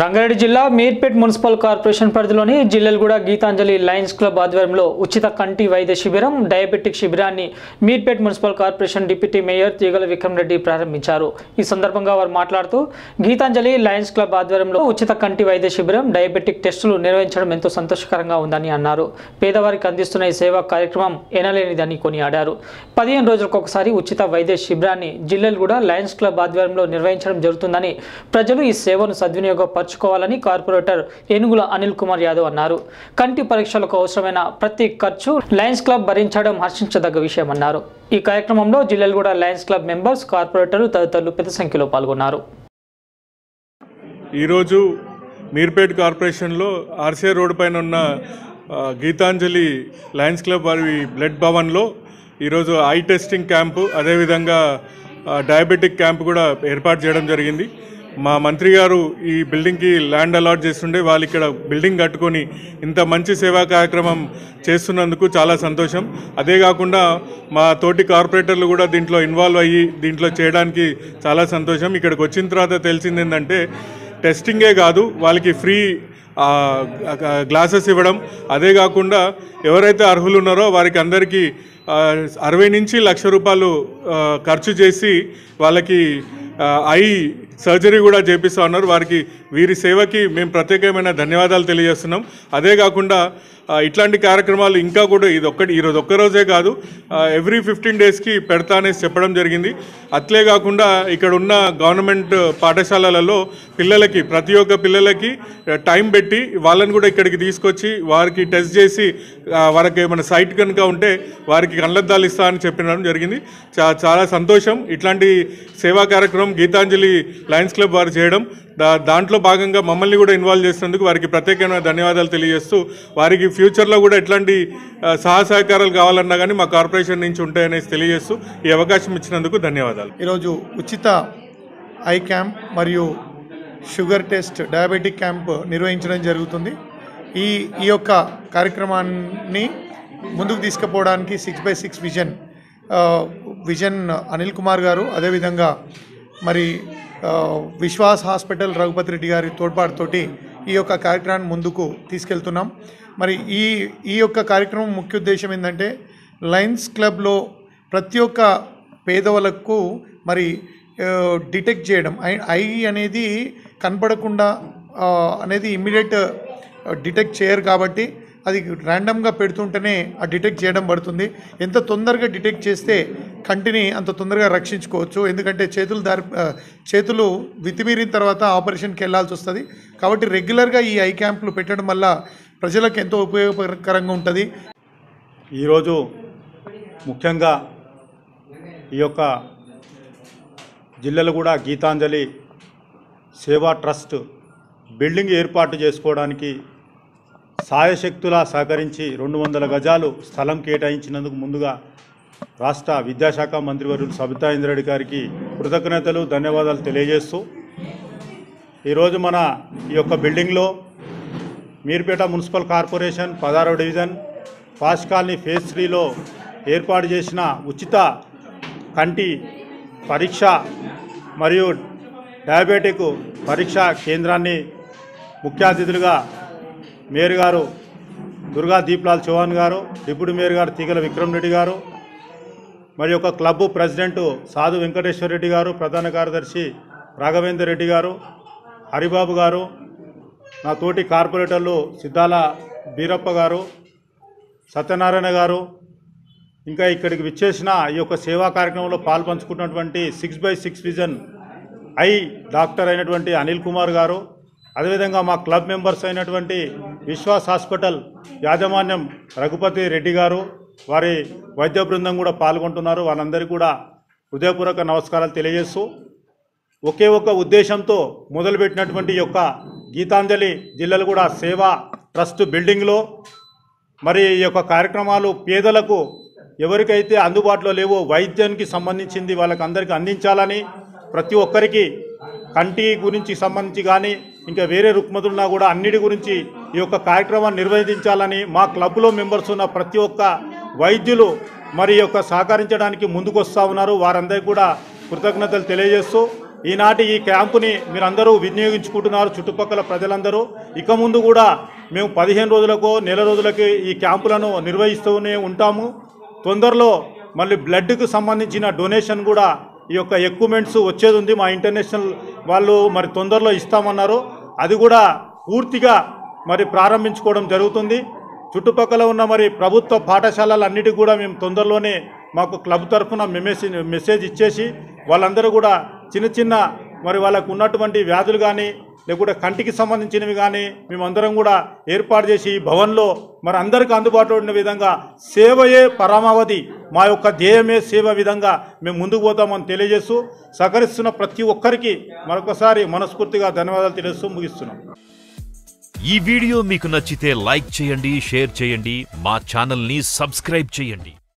రంగారెడ్డి జిల్లా Meerpet municipal corporation పరిధిలోని Jillelaguda Gitanjali Lions club ఆధ్వర్యంలో ఉచిత కంటి వైద్య శిబిరం డయాబెటిక్ శిబిరాన్ని Meerpet municipal corporation deputy mayor Teegala Vikram Reddy ప్రారంభించారు. ఈ సందర్భంగా వారు మాట్లాడుతూ గీతాంజలి లయన్స్ క్లబ్ ఆధ్వర్యంలో ఉచిత కంటి వైద్య శిబిరం డయాబెటిక్ టెస్టులు నిర్వహించడం ఎంతో సంతోషకరంగా ఉందని అన్నారు. పేదవారికి అందిస్తున్న ఈ సేవా కార్యక్రమం ఎనలేనిదని కొనియాడారు. పదిహేను రోజులకొకసారి ఉచిత వైద్య శిబిరాన్ని జిల్లెలగూడ లయన్స్ క్లబ్ ఆధ్వర్యంలో నిర్వహించడం జరుగుతుందని ప్రజలు ఈ సేవను మార్చుకోవాలని కార్పొరేటర్ ఏనుగుల అనిల్ కుమార్ యాదవ్ అన్నారు. కంటి పరీక్షలకు అవసరమైన ప్రతి ఖర్చు లయన్స్ క్లబ్ భరించడం హర్షించదగ్గ విషయమన్నారు. ఈ కార్యక్రమంలో జిల్లెలగూడ లయన్స్ క్లబ్ మెంబర్స్ కార్పొరేటర్లు తదితరులు పెద్ద సంఖ్యలో పాల్గొన్నారు. ఈరోజు మీర్పేట్ కార్పొరేషన్లో ఆర్సీఏ రోడ్ పైన ఉన్న గీతాంజలి లయన్స్ క్లబ్ వారి బ్లడ్ భవన్లో ఈరోజు ఐ టెస్టింగ్ క్యాంపు అదేవిధంగా డయాబెటిక్ క్యాంప్ కూడా ఏర్పాటు చేయడం జరిగింది. మా మంత్రి గారు ఈ బిల్డింగ్కి ల్యాండ్ అలాట్ చేస్తుండే వాళ్ళు ఇక్కడ బిల్డింగ్ కట్టుకొని ఇంత మంచి సేవా కార్యక్రమం చేస్తున్నందుకు చాలా సంతోషం. అదే కాకుండా మా తోటి కార్పొరేటర్లు కూడా దీంట్లో ఇన్వాల్వ్ అయ్యి దీంట్లో చేయడానికి చాలా సంతోషం. ఇక్కడికి వచ్చిన తర్వాత తెలిసింది ఏంటంటే టెస్టింగే కాదు వాళ్ళకి ఫ్రీ గ్లాసెస్ ఇవ్వడం. అదే కాకుండా ఎవరైతే అర్హులు ఉన్నారో వారికి అందరికీ అరవై నుంచి లక్ష రూపాయలు ఖర్చు చేసి వాళ్ళకి ఐ సర్జరీ కూడా చేపిస్తూ ఉన్నారు. వారికి వీరి సేవకి మేము ప్రత్యేకమైన ధన్యవాదాలు తెలియజేస్తున్నాం. అదే కాకుండా ఇట్లాంటి కార్యక్రమాలు ఇంకా కూడా ఇది ఒక్కటి ఈరోజు ఒక్కరోజే కాదు ఎవ్రీ ఫిఫ్టీన్ డేస్కి పెడతా అనేసి చెప్పడం జరిగింది. అట్లే కాకుండా ఇక్కడ ఉన్న గవర్నమెంట్ పాఠశాలలలో పిల్లలకి ప్రతి ఒక్క పిల్లలకి టైం పెట్టి వాళ్ళని కూడా ఇక్కడికి తీసుకొచ్చి వారికి టెస్ట్ చేసి వారికి ఏమైనా సైట్ కనుక ఉంటే వారికి కళ్ళద్దాలు ఇస్తా అని చెప్పడం జరిగింది. చా- చాలా సంతోషం. ఇట్లాంటి సేవా కార్యక్రమం గీతాంజలి లయన్స్ క్లబ్ వారు చేయడం. దా దాంట్లో భాగంగా మమ్మల్ని కూడా ఇన్వాల్వ్ చేసినందుకు వారికి ప్రత్యేకమైన ధన్యవాదాలు తెలియజేస్తూ వారికి ఫ్యూచర్లో కూడా ఎట్లాంటి ఆ, సహాయ సహకారాలు కావాలన్నా కానీ మా కార్పొరేషన్ నుంచి ఉంటాయనేసి తెలియజేస్తూ ఈ అవకాశం ఇచ్చినందుకు ధన్యవాదాలు. ఈరోజు ఉచిత ఐ క్యాంప్ మరియు షుగర్ టెస్ట్ డయాబెటిక్ క్యాంప్ నిర్వహించడం జరుగుతుంది. ఈ ఈ యొక్క కార్యక్రమాన్ని ముందుకు తీసుకుపోవడానికి six by six vision vision Anil Kumar గారు అదేవిధంగా మరి విశ్వాస్ హాస్పిటల్ రఘుపతి రెడ్డి గారి తోడ్పాటుతోటి ఈ యొక్క కార్యక్రమాన్ని ముందుకు తీసుకెళ్తున్నాం. మరి ఈ ఈ యొక్క కార్యక్రమం ముఖ్య ఉద్దేశం ఏంటంటే లయన్స్ క్లబ్లో ప్రతి ఒక్క పేదవాళ్ళకు మరి డిటెక్ట్ చేయడం. ఐ ఐ అనేది కనపడకుండా అనేది ఇమ్మీడియట్ డిటెక్ట్ చేయరు కాబట్టి అది ర్యాండమ్గా పెడుతుంటేనే ఆ డిటెక్ట్ చేయడం పడుతుంది. ఎంత తొందరగా డిటెక్ట్ చేస్తే కంటిని అంత తొందరగా రక్షించుకోవచ్చు. ఎందుకంటే చేతులు దారి చేతులు వితిమీరిన తర్వాత ఆపరేషన్కి వెళ్ళాల్సి వస్తుంది. కాబట్టి రెగ్యులర్గా ఈ ఐ క్యాంపులు పెట్టడం వల్ల ప్రజలకు ఎంతో ఉపయోగకరంగా ఉంటుంది. ఈరోజు ముఖ్యంగా ఈ యొక్క జిల్లాలో కూడా గీతాంజలి సేవా ట్రస్ట్ బిల్డింగ్ ఏర్పాటు చేసుకోవడానికి సాయశక్తులా సహకరించి రెండు వందల గజాలు స్థలం కేటాయించినందుకు ముందుగా రాష్ట్ర విద్యాశాఖ మంత్రివర్యులు సబితా ఇంద్రెడ్డి గారికి కృతజ్ఞతలు ధన్యవాదాలు తెలియజేస్తూ ఈరోజు మన ఈ యొక్క బిల్డింగ్లో మీర్పేట మున్సిపల్ కార్పొరేషన్ పదహారవ డివిజన్ ఫాస్ట్ కాలనీ ఫేజ్ త్రీలో ఏర్పాటు చేసిన ఉచిత కంటి పరీక్ష మరియు డయాబెటిక్ పరీక్ష కేంద్రాన్ని ముఖ్య అతిథులుగా మేయర్ గారు దుర్గా దీప్లాల్ చౌహాన్ గారు డిప్యూటీ మేయర్ గారు తీగల విక్రమ్ రెడ్డి గారు మరి యొక్క క్లబ్ ప్రెసిడెంట్ సాధు వెంకటేశ్వర రెడ్డి గారు ప్రధాన కార్యదర్శి రాఘవేందర్ రెడ్డి గారు హరిబాబు గారు నా తోటి కార్పొరేటర్లు సిద్ధాల బీరప్ప గారు సత్యనారాయణ గారు ఇంకా ఇక్కడికి విచ్చేసిన ఈ యొక్క సేవా కార్యక్రమంలో పాల్పంచుకున్నటువంటి six by six vision eye doctor అయినటువంటి అనిల్ కుమార్ గారు అదేవిధంగా మా క్లబ్ మెంబర్స్ అయినటువంటి విశ్వాస్ హాస్పిటల్ యాజమాన్యం రఘుపతి రెడ్డి గారు వారి వైద్య బృందం కూడా పాల్గొంటున్నారు. వాళ్ళందరికీ కూడా హృదయపూర్వక నమస్కారాలు తెలియజేస్తూ ఒకే ఒక ఉద్దేశంతో మొదలుపెట్టినటువంటి యొక్క గీతాంజలి జిల్లాలు కూడా సేవా ట్రస్ట్ బిల్డింగ్లో. మరి ఈ యొక్క కార్యక్రమాలు పేదలకు ఎవరికైతే అందుబాటులో లేవో వైద్యానికి సంబంధించింది వాళ్ళకి అందరికీ అందించాలని ప్రతి ఒక్కరికి కంటి గురించి సంబంధించి కానీ ఇంకా వేరే రుక్మతులున్నా కూడా అన్నిటి గురించి ఈ యొక్క కార్యక్రమాన్ని నిర్వహించాలని మా క్లబ్లో మెంబర్స్ ఉన్న ప్రతి ఒక్క వైద్యులు మరి యొక్క సహకరించడానికి ముందుకు వస్తూ ఉన్నారు. వారందరికీ కూడా కృతజ్ఞతలు తెలియజేస్తూ ఈనాటి ఈ క్యాంపుని మీరందరూ వినియోగించుకుంటున్నారు చుట్టుపక్కల ప్రజలందరూ. ఇక ముందు కూడా మేము పదిహేను రోజులకు నెల రోజులకి ఈ క్యాంపులను నిర్వహిస్తూనే ఉంటాము. తొందరలో మళ్ళీ బ్లడ్కు సంబంధించిన డొనేషన్ కూడా ఈ యొక్క ఎక్విప్మెంట్స్ వచ్చేది ఉంది. మా ఇంటర్నేషనల్ వాళ్ళు మరి తొందరలో ఇస్తామన్నారు. అది కూడా పూర్తిగా మరి ప్రారంభించుకోవడం జరుగుతుంది. చుట్టుపక్కల ఉన్న మరి ప్రభుత్వ పాఠశాలలన్నిటికీ కూడా మేము తొందరలోనే మాకు క్లబ్ తరఫున మెసేజ్ మెసేజ్ ఇచ్చేసి వాళ్ళందరూ కూడా చిన్న చిన్న మరి వాళ్ళకు ఉన్నటువంటి వ్యాధులు కానీ లేకుంటే కంటికి సంబంధించినవి కానీ మేమందరం కూడా ఏర్పాటు చేసి ఈ భవన్లో మరి అందరికీ అందుబాటులో ఉన్న విధంగా సేవయే పరమావధి. మా యొక్క ధ్యేయమే సేవ విధంగా మేము ముందుకు పోతామని తెలియజేస్తూ సహకరిస్తున్న ప్రతి ఒక్కరికి మరొకసారి మనస్ఫూర్తిగా ధన్యవాదాలు తెలియజేస్తూ ముగిస్తున్నాం. ఈ వీడియో మీకు నచ్చితే లైక్ చేయండి షేర్ చేయండి మా ఛానల్ని సబ్స్క్రైబ్ చేయండి.